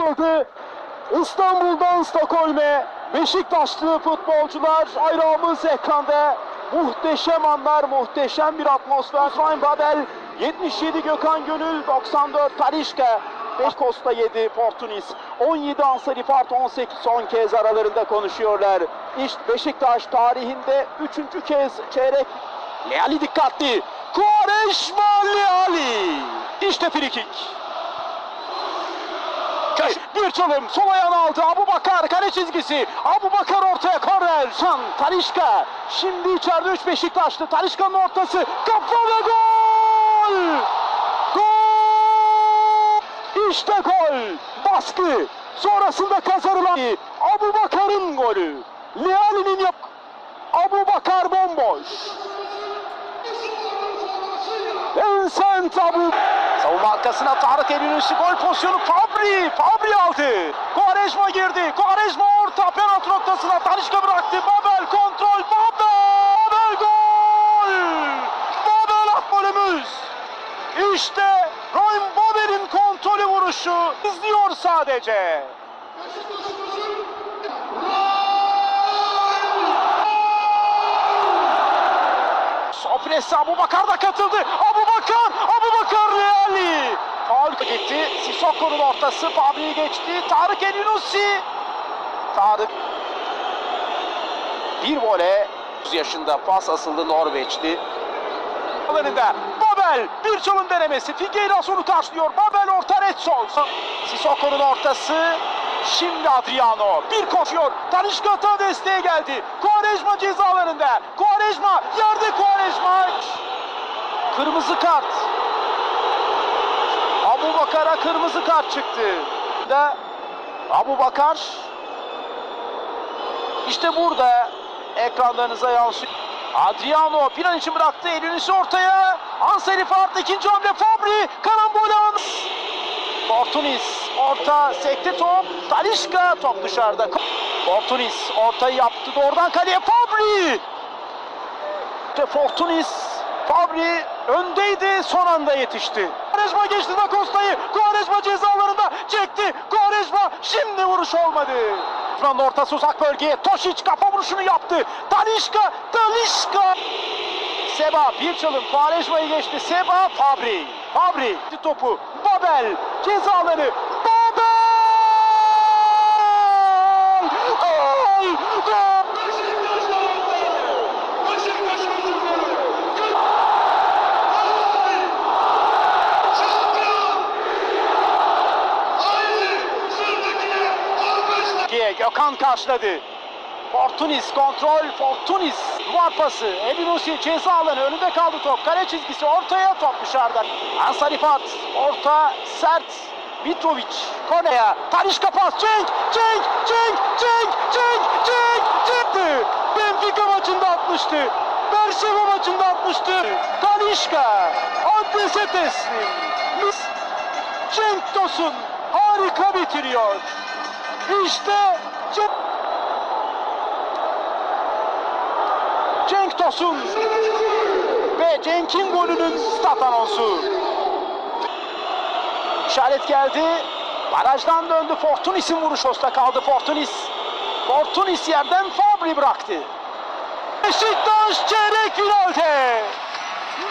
Geldi. İstanbul'dan Stockholm'e Beşiktaşlı futbolcular ayrağımız ekranda. Muhteşem anlar, muhteşem bir atmosfer. Ryan Babel 77 Gökhan Gönül 94 Talişka 5 Costa 7 Fortunis 17 Ansari Fart 18 son kez aralarında konuşuyorlar. İşte Beşiktaş tarihinde 3. kez çeyrek Leali dikkatli. Quaresma Leali. İşte frikik. Bir çalım sol ayağını aldı Abu Bakar kale çizgisi. Abu Bakar ortaya korner Şan Talişka. Şimdi içeride 3 Beşiktaşlı Talişka'nın ortası. Kafa ve gol! Gol! İşte gol! Baskı. Sonrasında kazanılan Abu Bakar'ın golü. Leali'nin yap Abu Bakar bomboş Vincent Abu Savunma arkasına Tarık Elinüsü gol pozisyonu Fabri. Fabri aldı. Quaresma girdi. Quaresma orta penaltı noktasına Talişka bıraktı. Babel kontrol. Babel. Babel gol. Babel at golümüz. İşte Ryan Babel'in kontrolü vuruşu izliyor sadece. Sofresi Abu Bakar da katıldı. Abu Bakar Leali. Faul gitti. Sissoko'nun ortası. Fabri'yi geçti. Tarık El Yunusi. Tarık. Bir vole. 30 yaşında pas asıldı Norveçli. Alanında Babel bir çalım denemesi. Figueiredo onu karşılıyor. Babel orta Retson. Sissoko'nun ortası. Şimdi Adriano bir koşuyor. Talişka ata desteğe geldi. Quaresma cezalarında. Quaresma yerde Quaresma. Kırmızı kart. Bakar'a kırmızı kart çıktı. Da Abu Bakar işte burada ekranlarınıza yansıyor. Adriano bir an için bıraktı. Elünüsü ortaya. Anseli Fart ikinci hamle Fabri. Karambol an. Fortunis orta sekti top. Talişka top dışarıda. Fortunis ortayı yaptı. Doğrudan kaleye Fabri. İşte Fortunis Fabri öndeydi son anda yetişti. Quaresma geçti da Costa'yı. Quaresma cezalarında çekti. Quaresma şimdi vuruş olmadı. Fran ortası uzak bölgeye. Tošić kafa vuruşunu yaptı. Talişka, Talişka. Seba bir çalım Quaresma'yı geçti. Seba Fabri. Fabri topu. Babel cezaları. Babel! Diye Gökhan karşıladı. Fortunis kontrol, Fortunis duvar pası. Elinusi ceza alanı önünde kaldı top. Kale çizgisi ortaya top dışarıda. Ansari Fat orta sert. Mitrovic Kone'ye. Talişka pas. Cenk, Cenk, Cenk, Cenk, Cenk, Cenk, Cenk. Benfica maçında atmıştı. Berşeva maçında atmıştı. Talişka adrese teslim. Cenk Tosun harika bitiriyor. İşte Cenk Cenk Tosun ve Cenk'in golünün stat anonsu. İşaret geldi. Barajdan döndü. Fortunis'in vuruş hosta kaldı. Fortunis. Fortunis yerden Fabri bıraktı. Beşiktaş çeyrek finalde.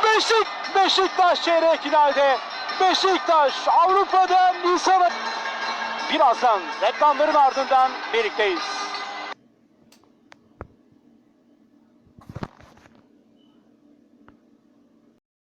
Beşik Beşiktaş çeyrek finalde. Beşiktaş Avrupa'da Nisan'a. Birazdan reklamların ardından birlikteyiz.